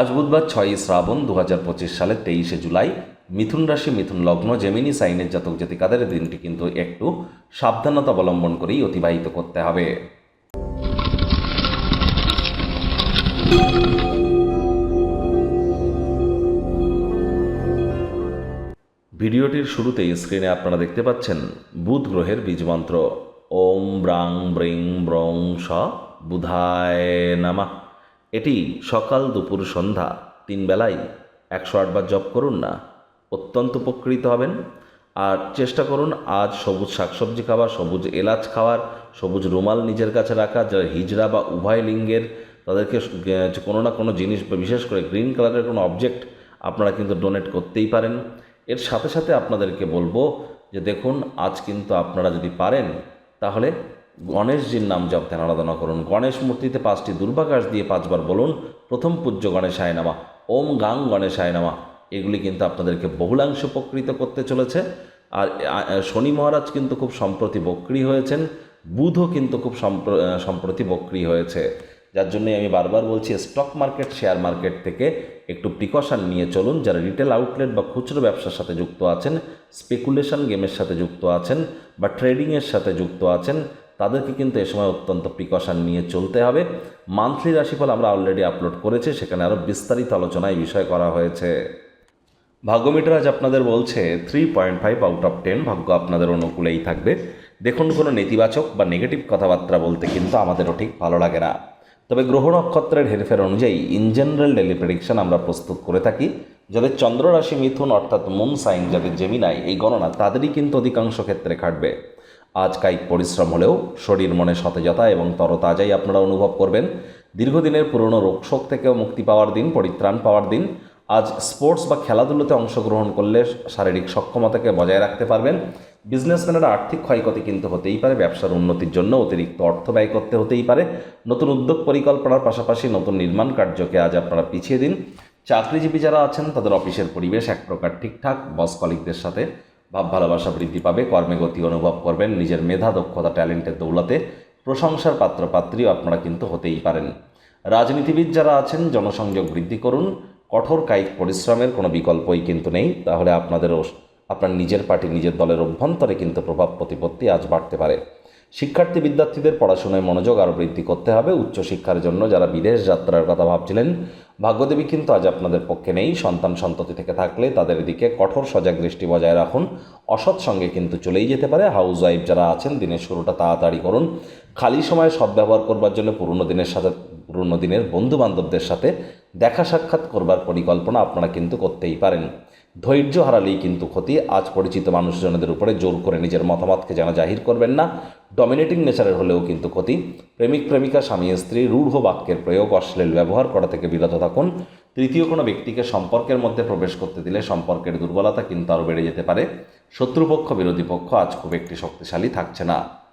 আজ বুধবার ছয়ই শ্রাবণ দু হাজার পঁচিশ সালের তেইশে জুলাই। মিথুন রাশি, মিথুন লগ্ন, জেমিনি সাইনের জাতক জাতিকাদের দিনটি কিন্তু একটু সাবধানতা অবলম্বন করেই অতিবাহিত করতে হবে। ভিডিওটির শুরুতেই স্ক্রিনে আপনারা দেখতে পাচ্ছেন বুধ গ্রহের বীজমন্ত্র ওম ব্রাং ব্রিং ব্রং স বুধায় নামা। এটি সকাল দুপুর সন্ধ্যা, তিন বেলায় একশো আটবার জপ করুন না, অত্যন্ত উপকৃত হবেন। আর চেষ্টা করুন আজ সবুজ শাকসবজি খাওয়া, সবুজ এলাচ খাওয়ার, সবুজ রুমাল নিজের কাছে রাখা, যারা হিজড়া বা উভয় লিঙ্গের, তাদেরকে কোনো না কোনো জিনিস, বিশেষ করে গ্রিন কালারের কোনো অবজেক্ট আপনারা কিন্তু ডোনেট করতেই পারেন। এর সাথে সাথে আপনাদেরকে বলব যে দেখুন, আজ কিন্তু আপনারা যদি পারেন, তাহলে গণেশজির নাম জপ ধ্যান আরাধনা করুন। গণেশ মূর্তিতে পাঁচটি দুর্বাকাশ দিয়ে পাঁচবার বলুন, প্রথম পূজ্য গণেশায় নামা, ওম গাং গণেশায় নামা। এগুলি কিন্তু আপনাদেরকে বহুলাংশ উপকৃত করতে চলেছে। আর শনি মহারাজ কিন্তু খুব সম্প্রতি বক্রি হয়েছেন, বুধও কিন্তু খুব সম্প্র- সম্প্রতি বক্রি হয়েছে। যার জন্যই আমি বারবার বলছি স্টক মার্কেট শেয়ার মার্কেট থেকে একটু প্রিকশন নিয়ে চলুন। যারা রিটেল আউটলেট বা খুচরো ব্যবসার সাথে যুক্ত আছেন স্পেকুলেশন গেমের সাথে যুক্ত আছেন বা ট্রেডিংয়ের সাথে যুক্ত আছেন তাদেরকে কিন্তু এ সময় অত্যন্ত প্রিকশন নিয়ে চলতে হবে। মান্থলি রাশিফল আমরা অলরেডি আপলোড করেছি, সেখানে আরও বিস্তারিত আলোচনা এই বিষয়ে করা হয়েছে। ভাগ্যমিটার আজ আপনাদের বলছে three point five out of ten ভাগ্য আপনাদের অনুকূলেই থাকবে। দেখুন কোনো নেতিবাচক বা নেগেটিভ কথাবার্তা বলতে কিন্তু আমাদেরও ঠিক ভালো লাগে না। তবে গ্রহ নক্ষত্রের হেরফের অনুযায়ী ইন জেনারেল ডেলি প্রেডিকশন আমরা প্রস্তুত করে থাকি। যাদের চন্দ্র রাশি মিথুন অর্থাৎ মুন সাইন যাদের জেমিনাই এই গণনা তাদেরই কিন্তু অধিকাংশ ক্ষেত্রে খাটবে আজ কায়িক পরিশ্রম হলেও শরীর মনে সতেজতা এবং তরতাজাই আপনারা অনুভব করবেন। দীর্ঘদিনের পুরনো রোগশোক থেকেও মুক্তি পাওয়ার দিন, পরিত্রাণ পাওয়ার দিন। আজ স্পোর্টস বা খেলাধুলোতে অংশগ্রহণ করলে শারীরিক সক্ষমতাকে বজায় রাখতে পারবেন। বিজনেসম্যানেরা আর্থিক ক্ষয়ক্ষতি কিন্তু হতেই পারে, ব্যবসার উন্নতির জন্য অতিরিক্ত অর্থ ব্যয় করতে হতেই পারে। নতুন উদ্যোগ পরিকল্পনার পাশাপাশি নতুন নির্মাণ কার্যকে আজ আপনারা পিছিয়ে দিন। চাকরিজীবী যারা আছেন, তাদের অফিসের পরিবেশ এক প্রকার ঠিকঠাক। বস কলিকদের সাথে ভাব, ভালোবাসা বৃদ্ধি পাবে, কর্মে গতি অনুভব করবেন, নিজের মেধা, দক্ষতা, ট্যালেন্টের দৌলাতে প্রশংসার পাত্রপাত্রীও আপনারা কিন্তু হতেই পারেন। রাজনীতিবিদ যারা আছেন, জনসংযোগ বৃদ্ধি করুন, কঠোর কায়িক পরিশ্রমের কোনো বিকল্পই কিন্তু নেই, তাহলে আপনাদেরও, আপনার নিজের পার্টি, নিজের দলের অভ্যন্তরে কিন্তু প্রভাব, প্রতিপত্তি আজ বাড়তে পারে। শিক্ষার্থী বিদ্যার্থীদের পড়াশোনায় মনোযোগ আরও বৃদ্ধি করতে হবে। উচ্চশিক্ষার জন্য যারা বিদেশ যাত্রার কথা ভাবছিলেন, ভাগ্যদেবী কিন্তু আজ আপনাদের পক্ষে নেই। সন্তান সন্ততি থেকে থাকলে তাদের দিকে কঠোর সজাগ দৃষ্টি বজায় রাখুন। অসৎ সঙ্গে কিন্তু চলেই যেতে পারে। হাউস ওয়াইফ যারা আছেন, দিনের শুরুটা তাড়াতাড়ি করুন। খালি সময়ে সদ্ব্যবহার করবার জন্য পুরনো দিনের সাথে পুরনো দিনের বন্ধু বান্ধবদের সাথে দেখা সাক্ষাৎ করবার পরিকল্পনা আপনারা কিন্তু করতেই পারেন। ধৈর্য হারালেই কিন্তু ক্ষতি। আজ পরিচিত মানুষজনদের উপরে জোর করে নিজের মতামতকে যেন জাহির করবেন না। ডমিনেটিং নেচারের হলেও কিন্তু ক্ষতি। প্রেমিক, প্রেমিকা, স্বামী, স্ত্রী, রূঢ় বাক্যের প্রয়োগ, অশ্লীল ব্যবহার করা থেকে বিরত থাকুন। তৃতীয় কোনো ব্যক্তিকে সম্পর্কের মধ্যে প্রবেশ করতে দিলে সম্পর্কের দুর্বলতা কিন্তু আরও বেড়ে যেতে পারে। শত্রুপক্ষ, বিরোধী পক্ষ আজ খুব একটি শক্তিশালী থাকছে না।